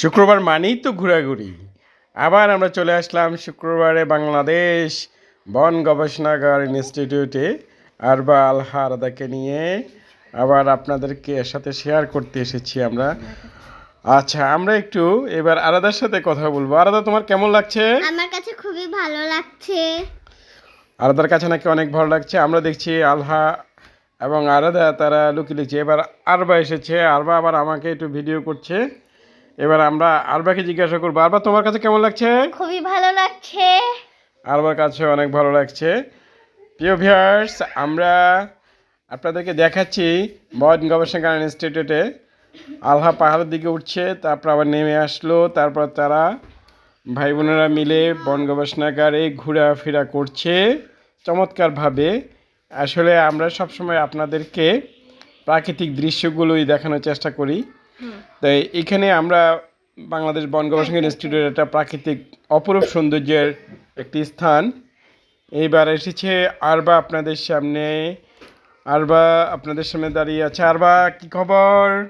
শুক্রবার মানেই তো ঘোরাঘুরি। আবার আমরা চলে আসলাম শুক্রবারে বাংলাদেশ বন গবেষণাগার ইনস্টিটিউটে আরবা আল হারদাকে নিয়ে। আবার আপনাদেরকে এর সাথে শেয়ার করতে এসেছি আমরা। আচ্ছা আমরা একটু এবার আরাদার সাথে কথা বলব। আরাদা তোমার কেমন লাগছে? আমার কাছে খুবই ভালো লাগছে। আরাদার কাছে নাকি অনেক ভালো লাগছে। আমরা দেখছি আলহা এবং আরাদা তারা লুকিয়ে লিখছে এবার আরবা এসেছে। আরবা আবার আমাকে একটু ভিডিও করছে। এবার আমরা আরবাকে জিজ্ঞাসা করব। আরবা তোমার কাছে কেমন লাগছে? খুবই ভালো লাগছে। আরবার কাছে অনেক ভালো লাগছে। প্রিয় ভিউয়ার্স আমরা আপনাদেরকে দেখাচ্ছি বন গবেষণা ইনস্টিটিউটে। আলহা পাহাড়ের দিকে উঠছে তারপর আবার নেমে আসলো তারপর তারা ভাই বোনেরা মিলে বন গবেষণাগারে ঘোরাফেরা করছে চমৎকারভাবে। আসলে আমরা সবসময় আপনাদেরকে প্রাকৃতিক দৃশ্যগুলোই দেখানোর চেষ্টা করি। তাই এখানে আমরা বাংলাদেশ বন গবেষণা ইনস্টিটিউটের একটা প্রাকৃতিক অপরূপ সৌন্দর্যের একটি স্থান। এইবার এসেছে আরবা আপনাদের সামনে। আরবা আপনাদের সামনে দাঁড়িয়ে আছে। আরবা কি খবর?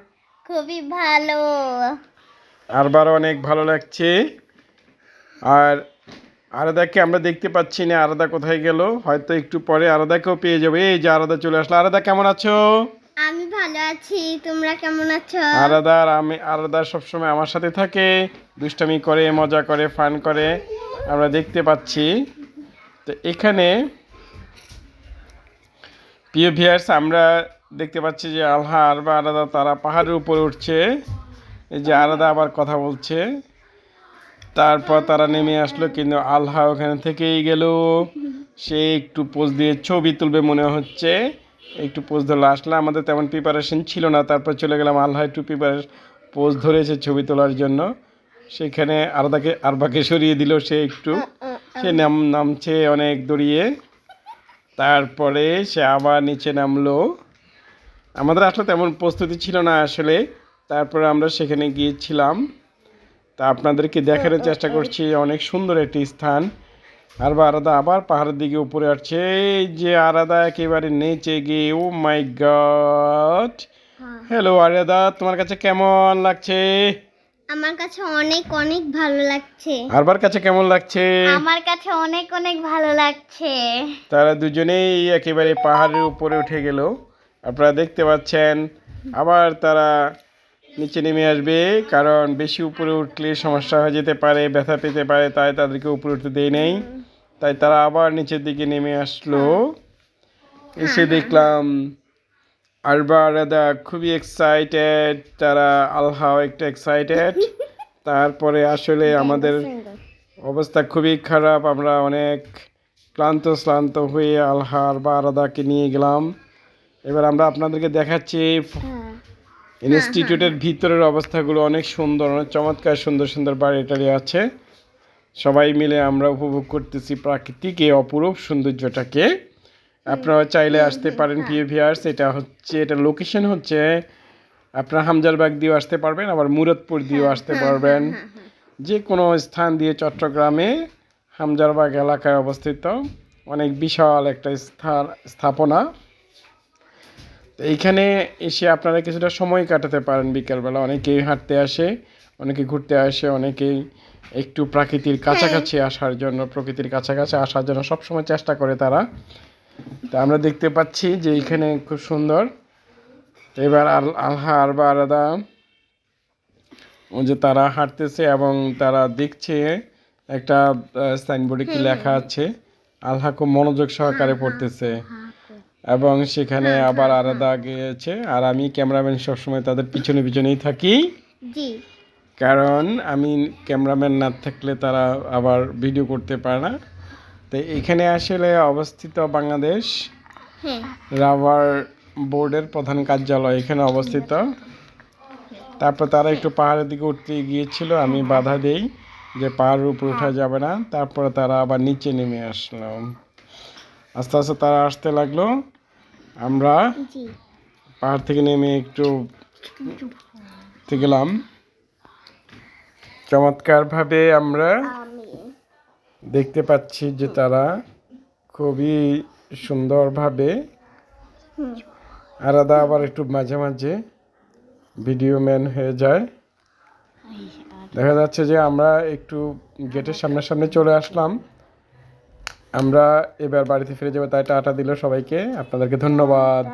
খুবই ভালো। আরবার অনেক ভালো লাগছে। আর আরাদাকে আমরা দেখতে পাচ্ছি না। আরাদা কোথায় গেল? হয়তো একটু পরে আরাদাকেও পেয়ে যাবে। এই যে আরাদা চলে আসলো। আরাদা কেমন আছো? আমি ভালো আছি, তোমরা কেমন আছো? আলাদা আর আমি আলাদা সবসময় আমার সাথে থাকে। দুষ্টামি করে, মজা করে, ফান করে, আমরা দেখতে পাচ্ছি। তো এখানে প্রিয় ভিয়ার্স আমরা দেখতে পাচ্ছি যে আলহা আর বা আলাদা তারা পাহাড়ের উপরে উঠছে। এই যে আলাদা আবার কথা বলছে। তারপর তারা নেমে আসলো, কিন্তু আলহা ওখানে থেকেই গেল। সে একটু পোজ দিয়ে ছবি তুলবে মনে হচ্ছে। একটু পোজ ধরলো আসলে আমাদের তেমন প্রিপারেশন ছিল না তারপর চলে গেলাম আল্লাহ একটু প্রিপারেশ পোজ ধরেছে ছবি তোলার জন্য। সেখানে আরদাকে আরবাকে সরিয়ে দিল সে একটু। সে নাম নামছে অনেক দড়িয়ে। তারপরে সে আবার নিচে নামলো। আমাদের আসলে তেমন প্রস্তুতি ছিল না আসলে। তারপরে আমরা সেখানে গিয়েছিলাম। তা আপনাদেরকে দেখানোর চেষ্টা করছি অনেক সুন্দর একটি স্থান। আর বা আলাদা আবার পাহাড়ের দিকে উপরে আসছে। এই যে আলাদা একেবারে নিচে গিয়ে ও মাই গড। হ্যালো আরাদা তোমার কাছে কেমন লাগছে? আমার কাছে অনেক অনেক ভালো লাগছে। আরবার কাছে কেমন লাগছে? আমার কাছে অনেক অনেক ভালো লাগছে। তারা দুজনেই একেবারে পাহাড়ের উপরে উঠে গেল। আপনারা দেখতে পাচ্ছেন আবার তারা নিচে নেমে আসবে কারণ বেশি উপরে উঠলে সমস্যা হয়ে যেতে পারে ব্যথা পেতে পারে তাই তাদেরকে উপরে উঠতে দেয় নেই। তাই তারা আবার নিচের দিকে নেমে আসলো। এসে দেখলাম আরবা আলাদা খুবই এক্সাইটেড তারা আলহাও একটা এক্সাইটেড তারপরে আসলে আমাদের অবস্থা খুবই খারাপ আমরা অনেক ক্লান্ত শ্লান্ত হয়ে আলহার বা আলাদাকে নিয়ে গেলাম। এবার আমরা আপনাদেরকে দেখাচ্ছি ইনস্টিটিউটের ভিতরের অবস্থাগুলো অনেক সুন্দর অনেক চমৎকার সুন্দর সুন্দর বাড়ি টাড়ি আছে। সবাই মিলে আমরা উপভোগ করতেছি প্রাকৃতিক এই অপরূপ সৌন্দর্যটাকে। আপনারা চাইলে আসতে পারেন প্রিয় ভিয়ার্স এটা হচ্ছে এটা লোকেশন হচ্ছে আপনারা হামজারবাগ দিয়েও আসতে পারবেন আবার মুরাদপুর দিয়েও আসতে পারবেন। যে কোনো স্থান দিয়ে চট্টগ্রামে হামজারবাগ এলাকায় অবস্থিত। অনেক বিশাল একটা স্থান স্থাপনা। তো এইখানে এসে আপনারা কিছুটা সময় কাটাতে পারেন বিকেলবেলা। অনেকেই হাঁটতে আসে অনেকে ঘুরতে আসে অনেকেই একটু প্রকৃতির কাছাকাছি আসার জন্য প্রকৃতির কাছাকাছি আসার জন্য সবসময় চেষ্টা করে তারা। তা আমরা দেখতে পাচ্ছি যে এইখানে খুব সুন্দর। এবার আল আলহা আর বা আলাদা ও যে তারা হাঁটতেছে এবং তারা দেখছে একটা সাইনবোর্ডে কি লেখা আছে। আলহা খুব মনোযোগ সহকারে পড়তেছে। এবং সেখানে আবার আলাদা গিয়েছে। আর আমি ক্যামেরাম্যান সবসময় তাদের পিছনে পিছনেই থাকি। জি। কারণ আমি ক্যামেরাম্যান না থাকলে তারা আবার ভিডিও করতে পারে না। তো এখানে আসলে অবস্থিত বাংলাদেশ হ্যাঁ। রাবার বোর্ডের প্রধান কার্যালয় এখানে অবস্থিত। তারপর তারা একটু পাহাড়ের দিকে উঠতে গিয়েছিল আমি বাধা দেই যে পাহাড়ের উপর ওঠা যাবে না। তারপরে তারা আবার নিচে নেমে আসলো। আস্তে আস্তে তারা আসতে লাগল। আমরা পাহাড় থেকে নেমে একটু গেলাম চমৎকারভাবে আমরা দেখতে পাচ্ছি যে তারা খুবই সুন্দরভাবে আলাদা আবার একটু মাঝে মাঝে ভিডিও ম্যান হয়ে যায়। দেখা যাচ্ছে যে আমরা একটু গেটের সামনে সামনে চলে আসলাম। আমরা এবার বাড়িতে ফিরে যাব তাই টাটা দিল সবাইকে। আপনাদেরকে ধন্যবাদ।